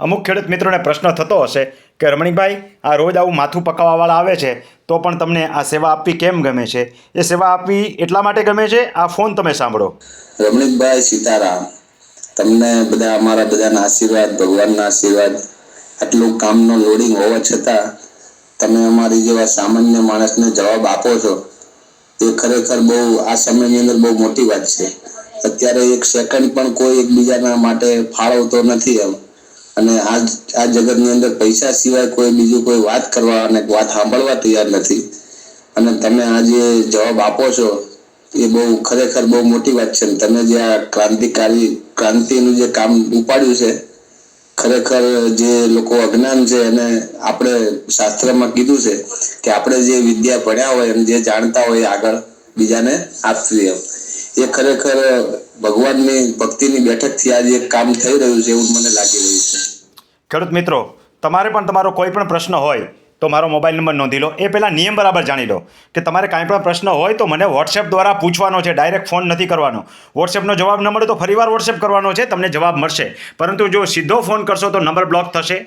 અમુક ખેડૂત મિત્રોને પ્રશ્ન થતો હશે કે, રમણીકભાઈ, આ રોજ આવું માથું પકાવવાવાળા આવે છે, તો પણ તમને આ સેવા આપવી કેમ ગમે છે? એ સેવા આપવી એટલા માટે ગમે છે? આ ફોન તમે સાંભળો. રમણીકભાઈ સીતારામ, તમને બધા અમારા બધાના આશીર્વાદ, ભગવાનના આશીર્વાદ, આટલું કામનો લોડિંગ હોવા છતાં તમે અમારી જેવા સામાન્ય માણસને જવાબ આપો છો, એ ખરેખર બહુ, આ સમયની અંદર બહુ મોટી વાત છે. અત્યારે એક સેકન્ડ પણ કોઈ એકબીજાના માટે ફાળવતો નથી એમ. અને આ જગતની અંદર પૈસા સિવાય કોઈ બીજું કોઈ વાત કરવા અને વાત સાંભળવા તૈયાર નથી. અને તમે આ જે જવાબ આપો છો, એ બહુ ખરેખર બહુ મોટી વાત છે. તમે જે આ ક્રાંતિકારી, ક્રાંતિનું જે કામ ઉપાડ્યું છે, ખરેખર જે લોકો અજ્ઞાન છે અને આપણે શાસ્ત્રમાં કીધું છે કે આપણે જે વિદ્યા ભણ્યા હોય એમ જે જાણતા હોય આગળ બીજાને આપવી એમ. એ ખરેખર ભગવાનની ભક્તિની બેઠકથી આજે કામ થઈ રહ્યું છે એવું મને લાગી રહ્યું છે. ખેડૂત મિત્રો, તમારે પણ તમારો કોઈ પણ પ્રશ્ન હોય તો મારો મોબાઈલ નંબર નોંધી લો. એ પહેલાં નિયમ બરાબર જાણી લો કે તમારે કાંઈ પણ પ્રશ્ન હોય તો મને વોટ્સએપ દ્વારા પૂછવાનો છે, ડાયરેક્ટ ફોન નથી કરવાનો. વોટ્સએપનો જવાબ ન મળે તો ફરીવાર વોટ્સએપ કરવાનો છે, તમને જવાબ મળશે. પરંતુ જો સીધો ફોન કરશો તો નંબર બ્લોક થશે.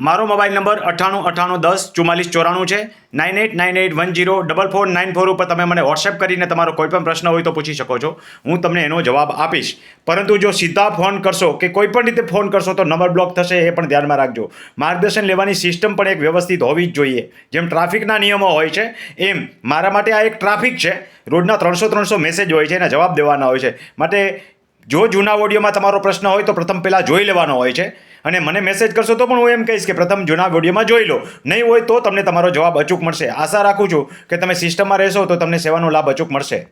મારો મોબાઈલ નંબર અઠ્ઠાણું અઠ્ઠાણું, દસ, ચુમ્માલીસ, ચોરાણું છે. Nine eight nine eight, one zero, double four, nine four ઉપર તમે મને વોટ્સએપ કરીને તમારો કોઈ પણ પ્રશ્ન હોય તો પૂછી શકો છો. હું તમને એનો જવાબ આપીશ. પરંતુ જો સીધા ફોન કરશો કે કોઈ પણ રીતે ફોન કરશો તો નંબર બ્લોક થશે એ પણ ધ્યાનમાં રાખજો. માર્ગદર્શન લેવાની સિસ્ટમ પણ એક વ્યવસ્થિત હોવી જ જોઈએ. જેમ ટ્રાફિકના નિયમો હોય છે, એમ મારા માટે આ એક ટ્રાફિક છે. રોજના ત્રણસો ત્રણસો મેસેજ હોય છે, એના જવાબ દેવાના હોય છે. માટે જો જૂના ઓડિયોમાં તમારો પ્રશ્ન હોય તો પ્રથમ પહેલાં જોઈ લેવાનો હોય છે. અને મને મેસેજ કરશો તો પણ હું એમ કહીશ કે પ્રથમ જૂના ઓડિયોમાં જોઈ લો. નહીં હોય તો તમને તમારો જવાબ અચૂક મળશે. આશા રાખું છું કે તમે સિસ્ટમમાં રહેશો તો તમને સેવાનો લાભ અચૂક મળશે.